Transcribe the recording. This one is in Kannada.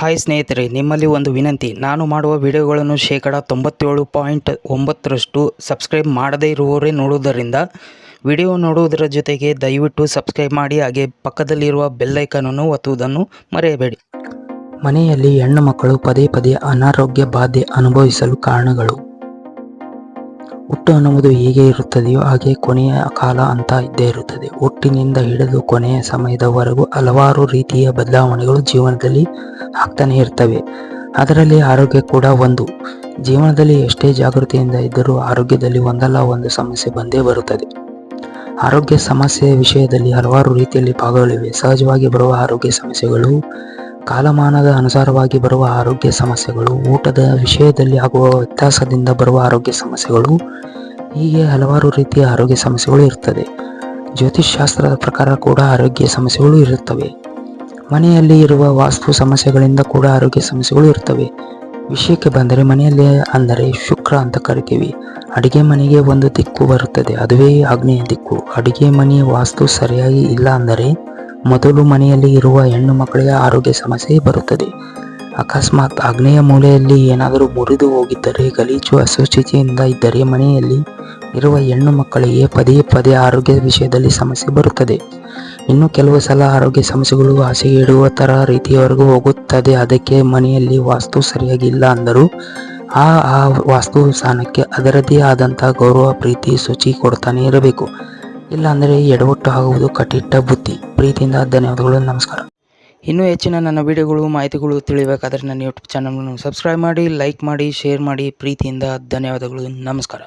ಹಾಯ್ ಸ್ನೇಹಿತರೆ, ನಿಮ್ಮಲ್ಲಿ ಒಂದು ವಿನಂತಿ. ನಾನು ಮಾಡುವ ವಿಡಿಯೋಗಳನ್ನು ಶೇಕಡ ತೊಂಬತ್ತೇಳು ಪಾಯಿಂಟ್ ಒಂಬತ್ತರಷ್ಟು ಸಬ್ಸ್ಕ್ರೈಬ್ ಮಾಡದೇ ಇರುವವರೇ ನೋಡುವುದರಿಂದ ವಿಡಿಯೋ ನೋಡುವುದರ ಜೊತೆಗೆ ದಯವಿಟ್ಟು ಸಬ್ಸ್ಕ್ರೈಬ್ ಮಾಡಿ, ಹಾಗೆ ಪಕ್ಕದಲ್ಲಿರುವ ಬೆಲ್ಲೈಕನನ್ನು ಒತ್ತುವುದನ್ನು ಮರೆಯಬೇಡಿ. ಮನೆಯಲ್ಲಿ ಹೆಣ್ಣು ಮಕ್ಕಳು ಪದೇ ಪದೇ ಅನಾರೋಗ್ಯ ಬಾಧೆ ಅನುಭವಿಸಲು ಕಾರಣಗಳು. ಹುಟ್ಟು ಅನ್ನುವುದು ಹೇಗೆ ಇರುತ್ತದೆಯೋ ಹಾಗೆ ಕೊನೆಯ ಕಾಲ ಅಂತ ಇದ್ದೇ ಇರುತ್ತದೆ. ಹುಟ್ಟಿನಿಂದ ಹಿಡಿದು ಕೊನೆಯ ಸಮಯದವರೆಗೂ ಹಲವಾರು ರೀತಿಯ ಬದಲಾವಣೆಗಳು ಜೀವನದಲ್ಲಿ ಆಗ್ತಾನೆ ಇರ್ತವೆ. ಅದರಲ್ಲಿ ಆರೋಗ್ಯ ಕೂಡ ಒಂದು. ಜೀವನದಲ್ಲಿ ಎಷ್ಟೇ ಜಾಗೃತಿಯಿಂದ ಇದ್ದರೂ ಆರೋಗ್ಯದಲ್ಲಿ ಒಂದಲ್ಲ ಒಂದು ಸಮಸ್ಯೆ ಬಂದೇ ಬರುತ್ತದೆ. ಆರೋಗ್ಯ ಸಮಸ್ಯೆ ವಿಷಯದಲ್ಲಿ ಹಲವಾರು ರೀತಿಯಲ್ಲಿ ಭಾಗಗಳಿವೆ. ಸಹಜವಾಗಿ ಬರುವ ಆರೋಗ್ಯ ಸಮಸ್ಯೆಗಳು, ಕಾಲಮಾನದ ಅನುಸಾರವಾಗಿ ಬರುವ ಆರೋಗ್ಯ ಸಮಸ್ಯೆಗಳು, ಊಟದ ವಿಷಯದಲ್ಲಿ ಆಗುವ ವ್ಯತ್ಯಾಸದಿಂದ ಬರುವ ಆರೋಗ್ಯ ಸಮಸ್ಯೆಗಳು, ಹೀಗೆ ಹಲವಾರು ರೀತಿಯ ಆರೋಗ್ಯ ಸಮಸ್ಯೆಗಳು ಇರ್ತದೆ. ಜ್ಯೋತಿಷ್ ಶಾಸ್ತ್ರದ ಪ್ರಕಾರ ಕೂಡ ಆರೋಗ್ಯ ಸಮಸ್ಯೆಗಳು ಇರುತ್ತವೆ. ಮನೆಯಲ್ಲಿ ಇರುವ ವಾಸ್ತು ಸಮಸ್ಯೆಗಳಿಂದ ಕೂಡ ಆರೋಗ್ಯ ಸಮಸ್ಯೆಗಳು ಇರ್ತವೆ. ವಿಷಯಕ್ಕೆ ಬಂದರೆ ಮನೆಯಲ್ಲಿ ಅಂದರೆ ಶುಕ್ರ ಅಂತ ಕರಿತೀವಿ. ಅಡಿಗೆ ಮನೆಗೆ ಒಂದು ದಿಕ್ಕು ಬರುತ್ತದೆ. ಅದುವೇ ಆಗ್ನೇಯ ದಿಕ್ಕು. ಅಡಿಗೆ ಮನೆ ವಾಸ್ತು ಸರಿಯಾಗಿ ಇಲ್ಲ ಅಂದರೆ ಮೊದಲು ಮನೆಯಲ್ಲಿ ಇರುವ ಹೆಣ್ಣು ಮಕ್ಕಳಿಗೆ ಆರೋಗ್ಯ ಸಮಸ್ಯೆ ಬರುತ್ತದೆ. ಅಕಸ್ಮಾತ್ ಆಗ್ನೇಯ ಮೂಲೆಯಲ್ಲಿ ಏನಾದರೂ ಮುರಿದು ಹೋಗಿದ್ದರೆ, ಗಲೀಜು ಅಶುಚಿತೆಯಿಂದ ಇದ್ದರೆ ಮನೆಯಲ್ಲಿ ಇರುವ ಹೆಣ್ಣು ಮಕ್ಕಳಿಗೆ ಪದೇ ಪದೇ ಆರೋಗ್ಯ ವಿಷಯದಲ್ಲಿ ಸಮಸ್ಯೆ ಬರುತ್ತದೆ. ಇನ್ನು ಕೆಲವು ಸಲ ಆರೋಗ್ಯ ಸಮಸ್ಯೆಗಳು ಹಾಸಿಗೆ ಇಡುವ ಥರ ರೀತಿಯವರೆಗೂ ಹೋಗುತ್ತದೆ. ಅದಕ್ಕೆ ಮನೆಯಲ್ಲಿ ವಾಸ್ತು ಸರಿಯಾಗಿಲ್ಲ ಅಂದರೂ ಆ ಆ ವಾಸ್ತು ಸ್ಥಾನಕ್ಕೆ ಅದರದೇ ಆದಂಥ ಗೌರವ, ಪ್ರೀತಿ, ಶುಚಿ ಕೊಡ್ತಾನೆ ಇರಬೇಕು. ಇಲ್ಲಾಂದರೆ ಎಡವಟ್ಟು ಆಗುವುದು ಕಟ್ಟಿಟ್ಟ ಬುದ್ಧಿ. ಪ್ರೀತಿಯಿಂದ ಧನ್ಯವಾದಗಳು, ನಮಸ್ಕಾರ. ಇನ್ನೂ ಹೆಚ್ಚಿನ ನನ್ನ ವಿಡಿಯೋಗಳು, ಮಾಹಿತಿಗಳು ತಿಳಿಬೇಕಾದರೆ ನನ್ನ ಯೂಟ್ಯೂಬ್ ಚಾನಲನ್ನು ಸಬ್ಸ್ಕ್ರೈಬ್ ಮಾಡಿ ಲೈಕ್ ಮಾಡಿ ಶೇರ್ ಮಾಡಿ. ಪ್ರೀತಿಯಿಂದ ಧನ್ಯವಾದಗಳು, ನಮಸ್ಕಾರ.